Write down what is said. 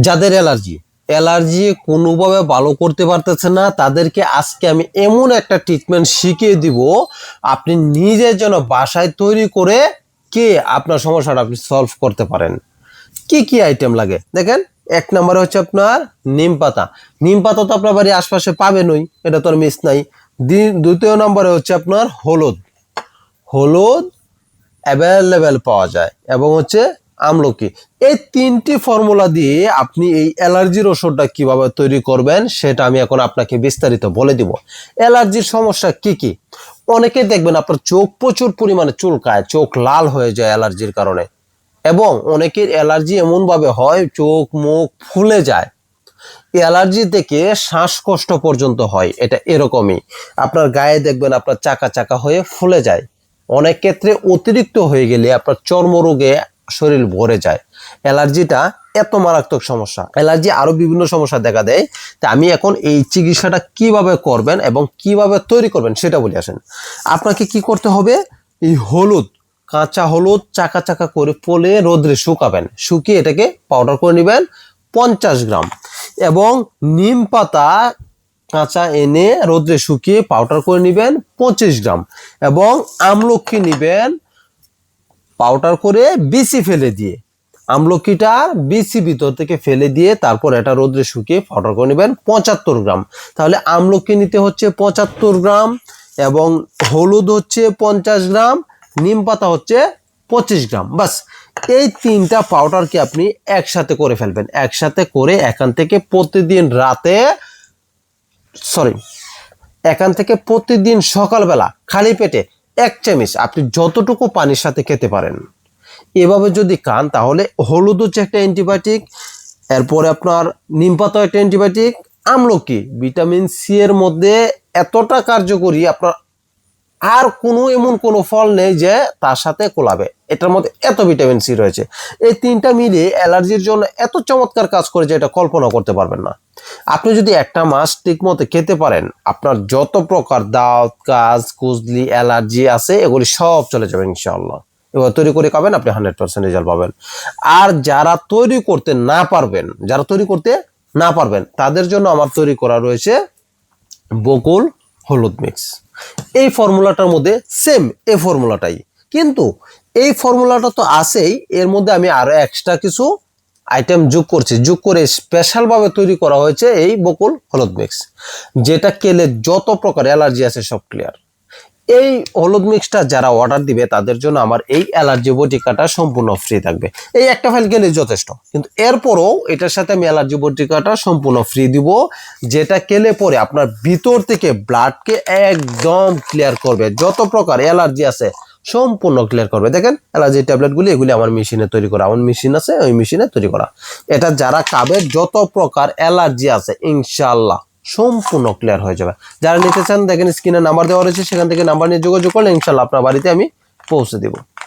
যাদের allergy. Allergy কোনোভাবে ভালো করতে পারতেছে না, তাদেরকে আজকে আমি এমন একটা ট্রিটমেন্ট শিখিয়ে দিব, আপনি নিজের জন্য বাসায় তৈরি করে কে আপনার সমস্যাটা আপনি সলভ করতে পারেন। কি কি আইটেম লাগে? দেখেন, এক নম্বরে হচ্ছে আপনার নিম পাতা। নিম পাতা তো আপনার বাড়ির আশপাশে পাবেনই, এটা তো আর মিস নাই। দ্বি- দ্বিতীয় নম্বরে হচ্ছে আপনার হলুদ। হলুদ অ্যাভেলেবেল পাওয়া যায় এবং হচ্ছে আমলকি। এই তিনটি ফর্মুলা দিয়ে আপনি এই অ্যালার্জির ওষুধটা কীভাবে তৈরি করবেন সেটা আমি এখন আপনাকে বিস্তারিত বলে দিব। অ্যালার্জির সমস্যা কি কি? অনেকে দেখবেন আপনার চোখ প্রচুর পরিমাণে চুলকায়, চোখ লাল হয়ে যায় অ্যালার্জির কারণে। এবং অনেকের অ্যালার্জি এমনভাবে হয়, চোখ, মুখ ফুলে যায়। অ্যালার্জি থেকে শ্বাসকষ্ট পর্যন্ত হয়, এটা এরকমই। আপনার গায়ে দেখবেন আপনার চাকা চাকা হয়ে ফুলে যায়। অনেক ক্ষেত্রে অতিরিক্ত হয়ে গেলে আপনার চর্মরোগে শরীর ভরে যায়। অ্যালার্জিটা এত মারাত্মক সমস্যা। অ্যালার্জি আরও বিভিন্ন সমস্যা দেখা দেয়। তা আমি এখন এই চিকিৎসাটা কীভাবে করবেন এবং কীভাবে তৈরি করবেন সেটা বলে আসেন। আপনাকে কি করতে হবে? এই হলুদ, কাঁচা হলুদ চাকা চাকা করে পোলে রোদ্রে শুকাবেন। শুকিয়ে এটাকে পাউডার করে নেবেন পঞ্চাশ গ্রাম। এবং নিম পাতা কাঁচা এনে রোদ্রে শুকিয়ে পাউডার করে নেবেন পঁচিশ গ্রাম। এবং আমলকি নেবেন পাউডার করে বিচি ফেলে দিয়ে, আমলকিটা বিচি ভিতর থেকে ফেলে দিয়ে তারপর এটা রোদ্রে শুকিয়ে পাউডার করে নেবেন পঁচাত্তর গ্রাম। তাহলে আমলকি নিতে হচ্ছে পঁচাত্তর গ্রাম এবং হলুদ হচ্ছে পঞ্চাশ গ্রাম, নিম পাতা হচ্ছে পঁচিশ গ্রাম। বাস, এই তিনটা পাউডারকে আপনি একসাথে করে ফেলবেন। একসাথে করে এখান থেকে প্রতিদিন রাতে সরি এখান থেকে প্রতিদিন সকালবেলা খালি পেটে এক চামিচ আপনি যতটুকু পানির সাথে খেতে পারেন। এভাবে যদি খান, তাহলে হলুদ হচ্ছে একটা অ্যান্টিবায়োটিক, এরপরে আপনার নিমপাতা একটা অ্যান্টিবায়োটিক, আমলকি, ভিটামিন সি এর মধ্যে এতটা কার্যকরী আপনার আর কোনো এমন কোনো ফল নেই যে তার সাথে কোলাবে। এটার মধ্যে এত ভিটামিন সি রয়েছে। এই তিনটা মিলিয়ে অ্যালার্জির জন্য এত চমৎকার কাজ করে যে এটা কল্পনা করতে পারবেন না। আপনি যদি একটা মাস ঠিক মতো খেতে পারেন, আপনার যত প্রকার দাঁত কাজ, কুজলি, অ্যালার্জি আছে, এগুলি সব চলে যাবে ইনশাআল্লাহ। এবার তৈরি করে খাবেন, আপনি হান্ড্রেড পার্সেন্ট রেজাল্ট পাবেন। আর যারা তৈরি করতে না পারবেন, যারা তৈরি করতে না পারবেন, তাদের জন্য আমার তৈরি করা রয়েছে বকুল হলুদ মিক্স। এই ফর্মুলাটার মধ্যে সেম এ ফর্মুলাটাই। কিন্তু এই ফর্মুলাটা তো আছেই, এর মধ্যে আমি আরও এক্সট্রা কিছু আইটেম যোগ করছি। যোগ করে স্পেশালভাবে তৈরি করা হয়েছে এই বকুল হলুদ মিক্স যেটা কেলে যত প্রকার অ্যালার্জি আছে সব ক্লিয়ার এই হলুদ মিক্সটা যারা অর্ডার দিবে, তাদের জন্য আমার এই অ্যালার্জি বটিকাটা সম্পূর্ণ ফ্রি থাকবে। এই একটা ফাইল গেলে যথেষ্ট, কিন্তু এরপরও এটার সাথে আমি অ্যালার্জি বটিকাটা সম্পূর্ণ ফ্রি দিব, যেটা কেলে পরে আপনার ভিতর থেকে ব্লাডকে একদম ক্লিয়ার করবে। যত প্রকার অ্যালার্জি আছে, সম্পূর্ণ ক্লিয়ার করবে। দেখেন অ্যালার্জি ট্যাবলেটগুলি এগুলি আমার মেশিনে তৈরি করা। আমার মেশিন আছে, ওই মেশিনে তৈরি করা। এটা যারা খাবে, যত প্রকার অ্যালার্জি আছে ইনশাল্লাহ সম্পূর্ণ ক্লিয়ার হয়ে যাবে। যারা নিতে চান, দেখেন স্ক্রিনে নাম্বার দেওয়া রয়েছে, সেখান থেকে নাম্বার নিয়ে যোগাযোগ করলে ইনশাল্লাহ আপনার বাড়িতে আমি পৌঁছে দেবো।